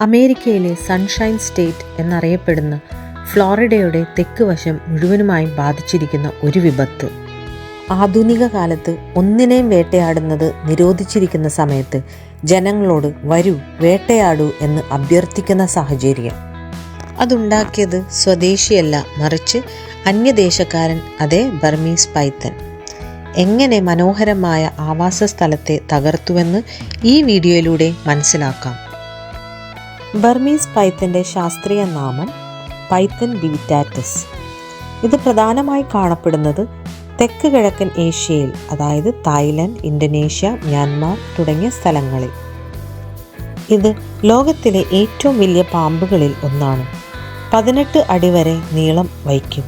അമേരിക്കയിലെ sunshine state എന്നറിയപ്പെടുന്ന ഫ്ലോറിഡയുടെ തെക്ക് വശം മുഴുവനുമായും ബാധിച്ചിരിക്കുന്ന ഒരു വിപത്ത്. ആധുനിക കാലത്ത് ഒന്നിനെയും വേട്ടയാടുന്നത് നിരോധിച്ചിരിക്കുന്ന സമയത്ത് ജനങ്ങളോട് വരൂ വേട്ടയാടൂ എന്ന് അഭ്യർത്ഥിക്കുന്ന സാഹചര്യം. അതുണ്ടാക്കിയത് സ്വദേശിയല്ല മറിച്ച് അന്യദേശക്കാരൻ അതേ ബർമീസ് പൈത്തൻ. എങ്ങനെ മനോഹരമായ ആവാസ സ്ഥലത്തെ തകർത്തുവെന്ന് ഈ വീഡിയോയിലൂടെ മനസ്സിലാക്കാം. ബർമീസ് പൈത്തന്റെ ശാസ്ത്രീയ നാമം പൈത്തൻ ബിവിറ്റാറ്റസ് ഇത് പ്രധാനമായി കാണപ്പെടുന്നത് തെക്ക് കിഴക്കൻ ഏഷ്യയിൽ അതായത് തായ്ലൻഡ് ഇന്തോനേഷ്യ മ്യാൻമാർ തുടങ്ങിയ സ്ഥലങ്ങളിൽ. ഇത് ലോകത്തിലെ ഏറ്റവും വലിയ പാമ്പുകളിൽ ഒന്നാണ്. പതിനെട്ട് അടി വരെ നീളം വയ്ക്കും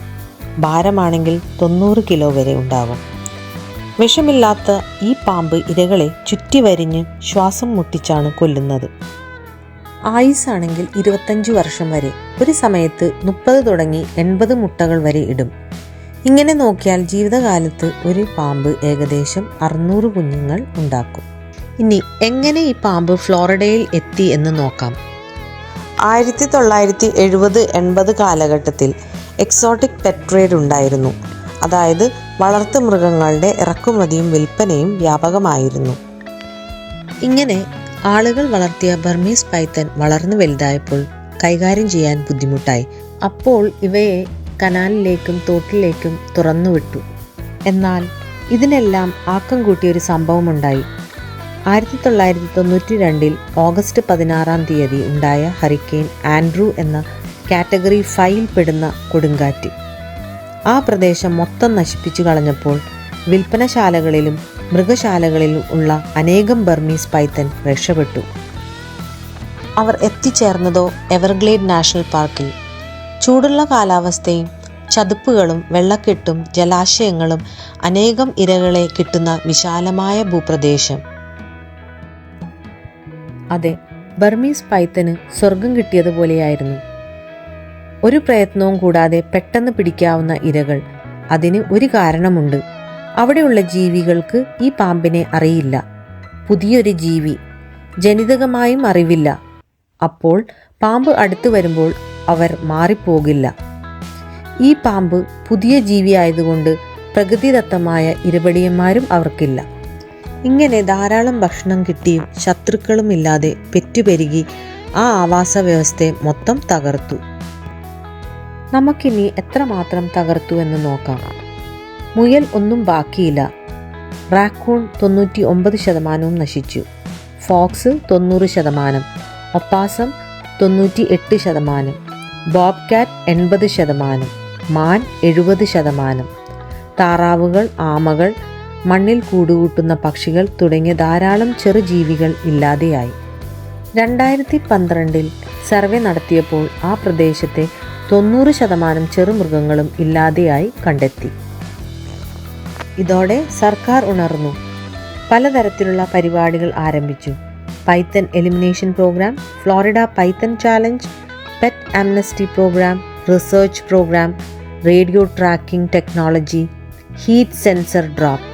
ഭാരമാണെങ്കിൽ തൊണ്ണൂറ് കിലോ വരെ ഉണ്ടാകും വിഷമില്ലാത്ത ഈ പാമ്പ് ഇരകളെ ചുറ്റിവരിഞ്ഞ് ശ്വാസം മുട്ടിച്ചാണ് കൊല്ലുന്നത്. ആയുസാണെങ്കിൽ ഇരുപത്തഞ്ച് വർഷം വരെ. ഒരു സമയത്ത് മുപ്പത് തുടങ്ങി എൺപത് മുട്ടകൾ വരെ ഇടും. ഇങ്ങനെ നോക്കിയാൽ ജീവിതകാലത്ത് ഒരു പാമ്പ് ഏകദേശം അറുന്നൂറ് കുഞ്ഞുങ്ങൾ ഉണ്ടാക്കും. ഇനി എങ്ങനെ ഈ പാമ്പ് ഫ്ലോറിഡയിൽ എത്തി എന്ന് നോക്കാം. ആയിരത്തി തൊള്ളായിരത്തി എഴുപത് എൺപത് കാലഘട്ടത്തിൽ എക്സോട്ടിക് പെറ്റ് ട്രേഡ് ഉണ്ടായിരുന്നു. അതായത് വളർത്തു മൃഗങ്ങളുടെ ഇറക്കുമതിയും വിൽപ്പനയും വ്യാപകമായിരുന്നു. ഇങ്ങനെ ആളുകൾ വളർത്തിയ ബർമീസ് പൈത്തൻ വളർന്നു വലുതായപ്പോൾ കൈകാര്യം ചെയ്യാൻ ബുദ്ധിമുട്ടായി. അപ്പോൾ ഇവയെ കനാലിലേക്കും തോട്ടിലേക്കും തുറന്നുവിട്ടു. എന്നാൽ ഇതിനെല്ലാം ആക്കം കൂട്ടിയൊരു സംഭവമുണ്ടായി. ആയിരത്തി തൊള്ളായിരത്തി തൊണ്ണൂറ്റി രണ്ടിൽ ഓഗസ്റ്റ് പതിനാറാം തീയതി ഉണ്ടായ ഹറിക്കെയിൻ ആൻഡ്രൂ എന്ന കാറ്റഗറി ഫൈവിൽ പെടുന്ന കൊടുങ്കാറ്റ്. ആ പ്രദേശം മൊത്തം നശിപ്പിച്ചു കളഞ്ഞപ്പോൾ വിൽപ്പനശാലകളിലും മൃഗശാലകളിലും ഉള്ള അനേകം ബർമീസ് പൈത്തൻ രക്ഷപ്പെട്ടു. അവർ എത്തിച്ചേർന്നതോ എവർഗ്ലേഡ് നാഷണൽ പാർക്കിൽ. ചൂടുള്ള കാലാവസ്ഥയും ചതുപ്പുകളും വെള്ളക്കെട്ടും ജലാശയങ്ങളും അനേകം ഇരകളെ കിട്ടുന്ന വിശാലമായ ഭൂപ്രദേശം. അതെ ബർമീസ് പൈത്തന് സ്വർഗം കിട്ടിയതുപോലെയായിരുന്നു ഒരു പ്രയത്നവും കൂടാതെ പെട്ടെന്ന് പിടിക്കാവുന്ന ഇരകൾ അതിന് ഒരു കാരണമുണ്ട്. അവിടെയുള്ള ജീവികൾക്ക് ഈ പാമ്പിനെ അറിയില്ല. പുതിയൊരു ജീവി ജനിതകമായും അറിവില്ല. അപ്പോൾ പാമ്പ് അടുത്തു വരുമ്പോൾ അവർ മാറിപ്പോകില്ല. ഈ പാമ്പ് പുതിയ ജീവിയായതുകൊണ്ട് പ്രകൃതിദത്തമായ ഇരപടിയന്മാരും അവർക്കില്ല. ഇങ്ങനെ ധാരാളം ഭക്ഷണം കിട്ടിയും ശത്രുക്കളും ഇല്ലാതെ പെറ്റുപെരുകി ആ ആവാസ വ്യവസ്ഥയെ മൊത്തം തകർത്തു. നമുക്കിനി എത്രമാത്രം തകർത്തു എന്ന് നോക്കാം. മുയൽ ഒന്നും ബാക്കിയില്ല. റാക്കൂൺ തൊണ്ണൂറ്റി ഒമ്പത് ശതമാനവും നശിച്ചു. ഫോക്സ് തൊണ്ണൂറ് ശതമാനം. ഒപ്പാസം തൊണ്ണൂറ്റി എട്ട് ശതമാനം. ബോബ് കാറ്റ് എൺപത് ശതമാനം. മാൻ എഴുപത് ശതമാനം. താറാവുകൾ ആമകൾ മണ്ണിൽ കൂടുകൂട്ടുന്ന പക്ഷികൾ തുടങ്ങിയ ധാരാളം ചെറുജീവികൾ ഇല്ലാതെയായി. രണ്ടായിരത്തി പന്ത്രണ്ടിൽ സർവേ നടത്തിയപ്പോൾ ആ പ്രദേശത്തെ തൊണ്ണൂറ് ശതമാനം ചെറുമൃഗങ്ങളും ഇല്ലാതെയായി കണ്ടെത്തി. ഇതോടെ സർക്കാർ ഉണർന്നു. പലതരത്തിലുള്ള പരിപാടികൾ ആരംഭിച്ചു. Python elimination program Florida python challenge pet amnesty program research program radio tracking technology heat sensor drop.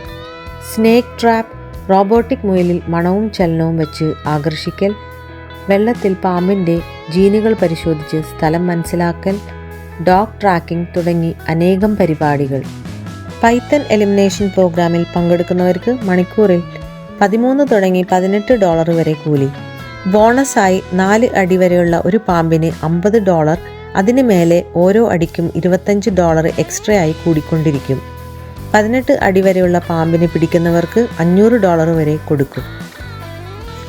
Snake trap robotic മുയലിൽ മണവും ചലനവും വെച്ച് ആകർഷിക്കൽ വെള്ളത്തിൽ പാമ്പിന്റെ ജീനുകൾ പരിശോധിച്ച് സ്ഥലം മനസ്സിലാക്കൽ ഡോഗ് ട്രാക്കിംഗ് തുടങ്ങി അനേകം പരിപാടികൾ. പൈത്തൻ എലിമിനേഷൻ പ്രോഗ്രാമിൽ പങ്കെടുക്കുന്നവർക്ക് മണിക്കൂറിൽ പതിമൂന്ന് തുടങ്ങി പതിനെട്ട് ഡോളർ വരെ കൂലി. ബോണസായി നാല് അടി വരെയുള്ള ഒരു പാമ്പിന് അമ്പത് ഡോളർ അതിന് മേലെ ഓരോ അടിക്കും ഇരുപത്തഞ്ച് ഡോളർ എക്സ്ട്രാ ആയി കൂടിക്കൊണ്ടിരിക്കും. പതിനെട്ട് അടി വരെയുള്ള പാമ്പിനെ പിടിക്കുന്നവർക്ക് അഞ്ഞൂറ് ഡോളർ വരെ കൊടുക്കും.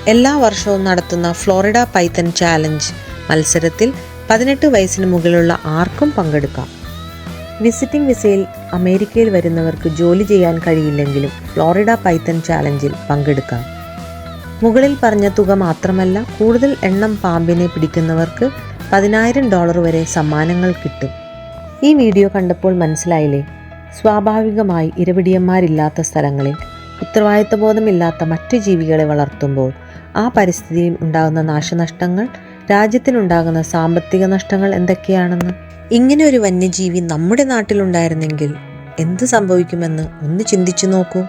എല്ലാ വർഷവും നടത്തുന്ന ഫ്ലോറിഡ പൈത്തൻ ചാലഞ്ച് മത്സരത്തിൽ പതിനെട്ട് വയസ്സിന് മുകളിലുള്ള ആർക്കും പങ്കെടുക്കാം. വിസിറ്റിംഗ് വിസയിൽ അമേരിക്കയിൽ വരുന്നവർക്ക് ജോലി ചെയ്യാൻ കഴിയില്ലെങ്കിലും ഫ്ലോറിഡ പൈത്തൺ ചാലഞ്ചിൽ പങ്കെടുക്കാം. മുകളിൽ പറഞ്ഞ തുക മാത്രമല്ല കൂടുതൽ എണ്ണം പാമ്പിനെ പിടിക്കുന്നവർക്ക് പതിനായിരം ഡോളർ വരെ സമ്മാനങ്ങൾ കിട്ടും. ഈ വീഡിയോ കണ്ടപ്പോൾ മനസ്സിലായില്ലേ? സ്വാഭാവികമായി ഇരപിടിയന്മാരില്ലാത്ത സ്ഥലങ്ങളിൽ ഉത്തരവാദിത്തബോധമില്ലാത്ത മറ്റു ജീവികളെ വളർത്തുമ്പോൾ ആ പരിസ്ഥിതിയിൽ ഉണ്ടാകുന്ന നാശനഷ്ടങ്ങൾ രാജ്യത്തിനുണ്ടാകുന്ന സാമ്പത്തിക നഷ്ടങ്ങൾ എന്തൊക്കെയാണെന്ന്? ഇങ്ങനെ ഒരു വന്യജീവി നമ്മുടെ നാട്ടിലുണ്ടായിരുന്നെങ്കിൽ എന്ത് സംഭവിക്കുമെന്ന് ഒന്ന് ചിന്തിച്ചു നോക്കൂ.